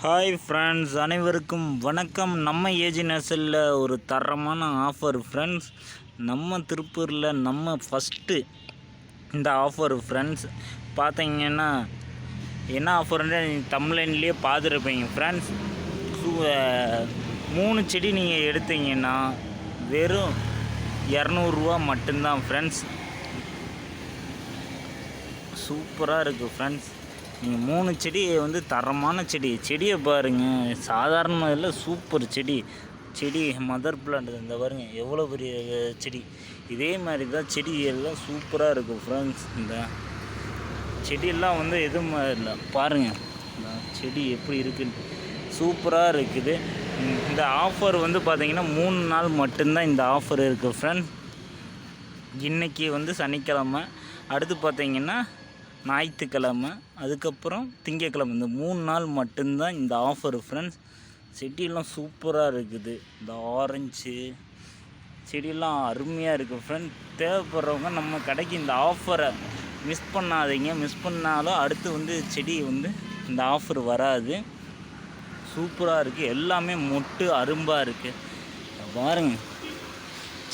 Hi friends அனைவருக்கும் வணக்கம். நம்ம ஏஜி நர்சரில் ஒரு தரமான ஆஃபர் ஃப்ரெண்ட்ஸ் நம்ம திருப்பூரில் நம்ம ஃபஸ்ட்டு இந்த ஆஃபர் ஃப்ரெண்ட்ஸ் பார்த்தீங்கன்னா என்ன ஆஃபர்னு நீங்கள் தமிழ்லேயே பார்த்துருப்பீங்க ஃப்ரெண்ட்ஸ் மூணு செடி நீங்கள் எடுத்தீங்கன்னா வெறும் இரநூறுவா மட்டும்தான் ஃப்ரெண்ட்ஸ் சூப்பராக இருக்குது ஃப்ரெண்ட்ஸ் நீங்கள் மூணு செடி வந்து தரமான செடி. செடியை பாருங்கள் சாதாரணமாக இல்லை சூப்பர் செடி. செடி மதர் பிளான்ட் இந்த பாருங்க. எவ்வளோ பெரிய செடி. இதே மாதிரி தான் செடி எல்லாம் சூப்பராக இருக்கும் ஃப்ரெண்ட்ஸ் இந்த செடியெல்லாம் வந்து எதுவும் இல்லை. பாருங்கள் இந்த செடி எப்படி இருக்குன்னு. சூப்பராக இருக்குது. இந்த ஆஃபர் வந்து பார்த்திங்கன்னா மூணு நாள் மட்டும்தான் இந்த ஆஃபர் இருக்குது ஃப்ரெண்ட்ஸ் இன்னைக்கு வந்து சனிக்கிழமை. அடுத்து பார்த்திங்கன்னா ஞாயிற்றுக்கிழமை அதுக்கப்புறம் திங்கக்கிழமை இந்த மூணு நாள் மட்டும்தான் இந்த ஆஃபர் ஃப்ரெண்ட்ஸ் செடியெல்லாம் சூப்பராக இருக்குது. இந்த ஆரஞ்சு செடியெல்லாம் அருமையாக இருக்குது ஃப்ரெண்ட் தேவைப்படுறவங்க நம்ம கடைக்கு இந்த ஆஃபரை மிஸ் பண்ணாதீங்க. மிஸ் பண்ணாலும் அடுத்து வந்து செடி வந்து இந்த ஆஃபர் வராது. சூப்பராக இருக்குது எல்லாமே மொட்டு அரும்பாக இருக்குது பாருங்கள்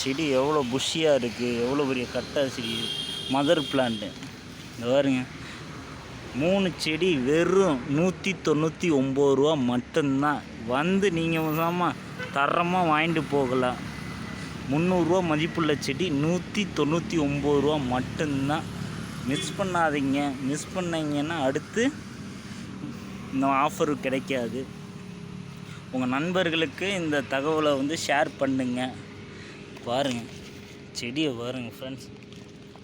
செடி எவ்வளோ புஷ்ஷியாக இருக்குது எவ்வளோ பெரிய கட்டாக செடி மதர் பிளான்ட்டு இந்த பாருங்க. மூணு செடி வெறும் நூற்றி தொண்ணூற்றி ஒம்பது ரூபா மட்டும்தான். வந்து நீங்கள் சாமா தரமாக வாங்கிட்டு போகலாம். முந்நூறுரூவா மதிப்புள்ள செடி நூற்றி தொண்ணூற்றி ஒம்பது ரூபா மட்டும்தான். மிஸ் பண்ணாதீங்க. மிஸ் பண்ணிங்கன்னா அடுத்து இந்த ஆஃபர் கிடைக்காது. உங்கள் நண்பர்களுக்கு இந்த தகவலை வந்து ஷேர் பண்ணுங்கள் பாருங்கள் செடியை பாருங்கள் ஃப்ரெண்ட்ஸ்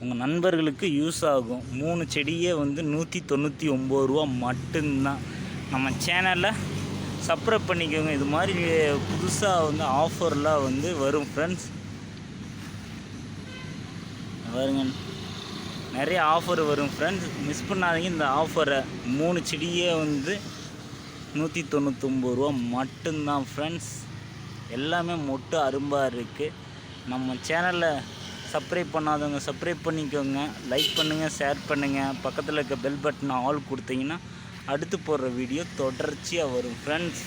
உங்கள் நண்பர்களுக்கு யூஸ் ஆகும். மூணு செடியே வந்து நூற்றி தொண்ணூற்றி ஒம்பது ரூபா மட்டும்தான். நம்ம சேனலில் சப்ஸ்கிரைப் பண்ணிக்கோங்க. இது மாதிரி புதுசாக வந்து ஆஃபர்லாம் வந்து வரும் ஃப்ரெண்ட்ஸ் வருங்க நிறைய ஆஃபர் வரும் ஃப்ரெண்ட்ஸ் மிஸ் பண்ணாதீங்க. இந்த ஆஃபரை மூணு செடியே வந்து நூற்றி தொண்ணூற்றொம்பது ரூபா மட்டும்தான் ஃப்ரெண்ட்ஸ் எல்லாமே மொட்டு அரும்பாக இருக்குது நம்ம சேனலில் சப்ஸ்கிரைப் பண்ணாதவங்க சப்ஸ்கிரைப் பண்ணிக்கோங்க. லைக் பண்ணுங்கள் ஷேர் பண்ணுங்கள் பக்கத்தில் இருக்க பெல் பட்டனை ஆல் கொடுத்தீங்கன்னா அடுத்து போடுற வீடியோ தொடர்ச்சியாக வரும் ஃப்ரெண்ட்ஸ்